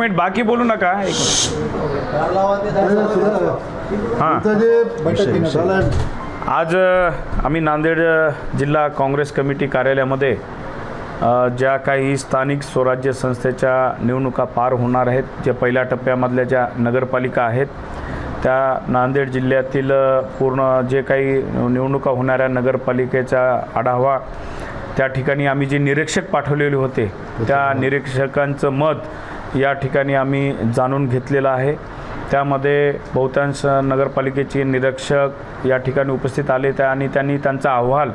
Minute बाकी बोलू नका. एक हां. आज आम्ही नांदेड जिल्हा काँग्रेस कमिटी कार्यालयामध्ये ज्या काही स्थानिक स्वराज्य संस्थेच्या निवडणुका पार होणार आहेत जे पहिल्या टप्प्यामधल्या ज्या नगरपालिका आहेत त्या नांदेड जिल्ह्यातील पूर्ण जे काही निवडणुका होणाऱ्या नगरपालिकेचा आढावा त्या ठिकाणी आम्ही जे निरीक्षक पाठवलेले होते त्या निरीक्षकांचं मत या ठिकाणी आम्ही जाणून घेतलेलं आहे. त्यामध्ये बहुतांश नगरपालिकेचे निरीक्षक या ठिकाणी उपस्थित आले त्या आणि त्यांनी त्यांचा अहवाल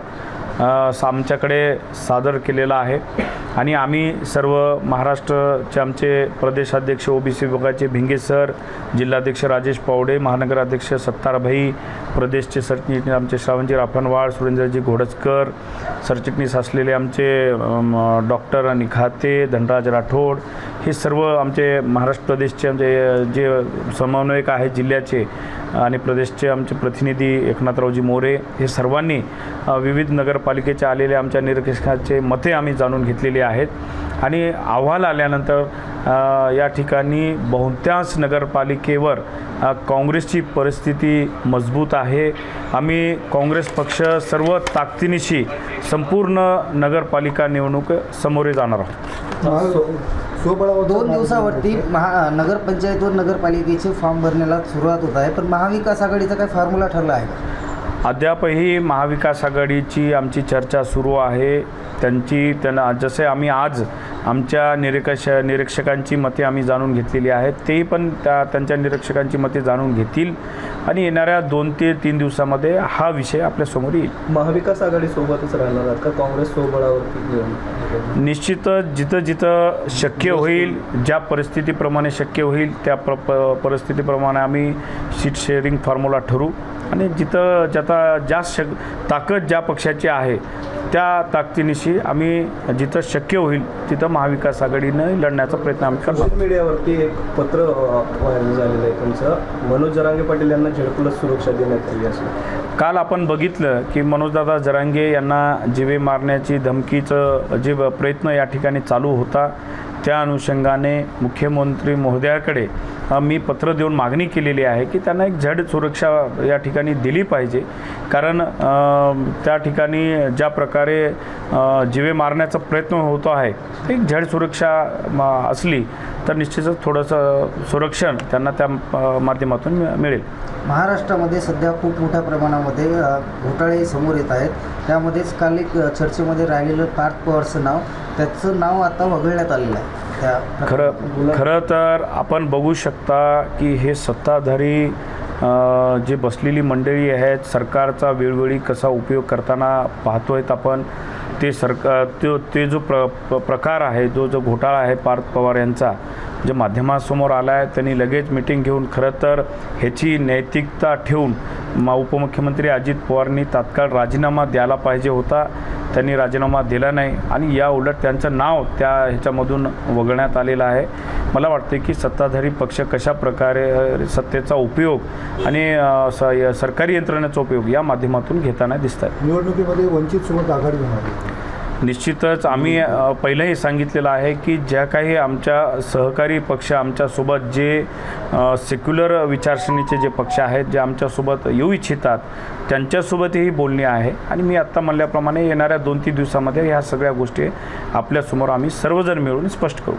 आमच्याकडे सादर केलेला आहे. आणि आम्ही सर्व महाराष्ट्रचे आमचे प्रदेशाध्यक्ष ओबीसी विभागाचे भिंगे सर जिल्हाध्यक्ष राजेश पावडे महानगराध्यक्ष सत्तारभाई प्रदेशचे सरचिटणीस आमचे श्रावणजी राफणवाळ सुरेंद्रजी घोडजकर सरचिटणीस असलेले आमचे डॉक्टर डॉक्टर निखाते धनराज राठोड हे सर्व आमचे महाराष्ट्र प्रदेशचे आमचे जे समन्वयक आहेत जिल्ह्याचे आणि प्रदेशचे आमचे प्रतिनिधी एकनाथरावजी मोरे हे सर्वांनी विविध नगर नगरपालिकेच्या आलेल्या आमच्या निरीक्षकाचे मते आम्ही जाणून घेतलेली आहेत. आणि अहवाल आल्यानंतर या ठिकाणी बहुतांश नगरपालिकेवर काँग्रेसची परिस्थिती मजबूत आहे. आम्ही काँग्रेस पक्ष सर्व ताकदीनिशी संपूर्ण नगरपालिका निवडणूक समोरे जाणार आहोत. दोन दिवसावरती महा नगरपंचायत व नगरपालिकेचे फॉर्म भरण्याला सुरुवात होत आहे. पण महाविकास आघाडीचा काय फॉर्म्युला ठरला आहे का? अद्यापही महाविकास आघाडीची आमची चर्चा सुरू आहे. त्यांची त्यांना जसे आम्ही आज आमच्या निरीक्षक निरीक्षकांची मते आम्ही जाणून घेतलेली आहेत. तेही पण त्या त्यांच्या निरीक्षकांची मते जाणून घेतील. आणि येणाऱ्या दोन ते तीन दिवसामध्ये हा विषय आपल्यासमोर येईल. महाविकास आघाडी सोबतच राहणार का? काँग्रेस स्वबळावरती निवडणूक निश्चितच जिथं जिथं शक्य होईल ज्या परिस्थितीप्रमाणे शक्य होईल त्या प्र प- परिस्थितीप्रमाणे आम्ही सीट शेअरिंग फॉर्म्युला ठरू. आणि जिथं ज्याचा जास्त शक ताकद ज्या पक्षाची आहे त्या ताकदीनिशी आम्ही जिथं शक्य होईल तिथं महाविकास आघाडीनं लढण्याचा प्रयत्न आम्ही सोशल मीडियावरती एक पत्र व्हायरल झालेलं आहे तुमचं. मनोज जरांगे पाटील यांना झेडप्लस सुरक्षा देण्यात आली असं काल आपण बघितलं की मनोजदादा जरांगे यांना जिवे मारण्याची धमकीचं जे प्रयत्न या ठिकाणी चालू होता त्या अनुषंगाने मुख्यमंत्री महोदयाकडे मी पत्र देऊन मागणी केलेली आहे की त्यांना एक झड सुरक्षा या ठिकाणी दिली पाहिजे. कारण त्या ठिकाणी ज्या प्रकारे जीवे जिवे मारण्याचा प्रयत्न होतो आहे एक झड सुरक्षा असली तर निश्चितच थोडंसं सुरक्षण त्यांना त्या माध्यमातून मिळेल. महाराष्ट्रामध्ये सध्या खूप मोठ्या प्रमाणामध्ये घोटाळे समोर येत आहेत. त्यामध्येच काल एक चर्चेमध्ये राहिलेलं पार्थ पवारचं नाव त्याचं नाव आता वगळण्यात आलेलं आहे. खरं खरं तर आपण बघू शकता की हे सत्ताधारी जे बसलेली मंडळी आहेत सरकारचा वेळोवेळी कसा उपयोग करताना पाहतोयत आपण. ते सरकार तो ते जो प्र प्रकार आहे जो जो घोटाळा आहे पार्थ पवार यांचा जे माध्यमासमोर आला आहे त्यांनी लगेच मिटिंग घेऊन खरं तर ह्याची नैतिकता ठेवून म उपमुख्यमंत्री अजित पवारनी तात्काळ राजीनामा द्यायला पाहिजे होता. त्यांनी राजीनामा दिला नाही आणि या उलट त्यांचं नाव त्या ह्याच्यामधून वगळण्यात आलेलं आहे मला वाटते की सत्ताधारी पक्ष कशा प्रकारे सत्तेचा उपयोग आणि स य- सरकारी यंत्रणेचा उपयोग या माध्यमातून घेताना दिसत निवडणुकीमध्ये वंचित सोबत आघाडी होणार आहे. निश्चितच आम्ही पहिलंही सांगितलेलं आहे की ज्या काही आमच्या सहकारी पक्ष आमच्यासोबत जे सेक्युलर विचारसरणीचे जे पक्ष आहेत जे आमच्यासोबत येऊ इच्छितात त्यांच्यासोबतही बोलणी आहे. आणि मी आत्ता म्हणल्याप्रमाणे येणाऱ्या दोन तीन दिवसामध्ये ह्या सगळ्या गोष्टी आपल्यासमोर आम्ही सर्वजण मिळून स्पष्ट करू.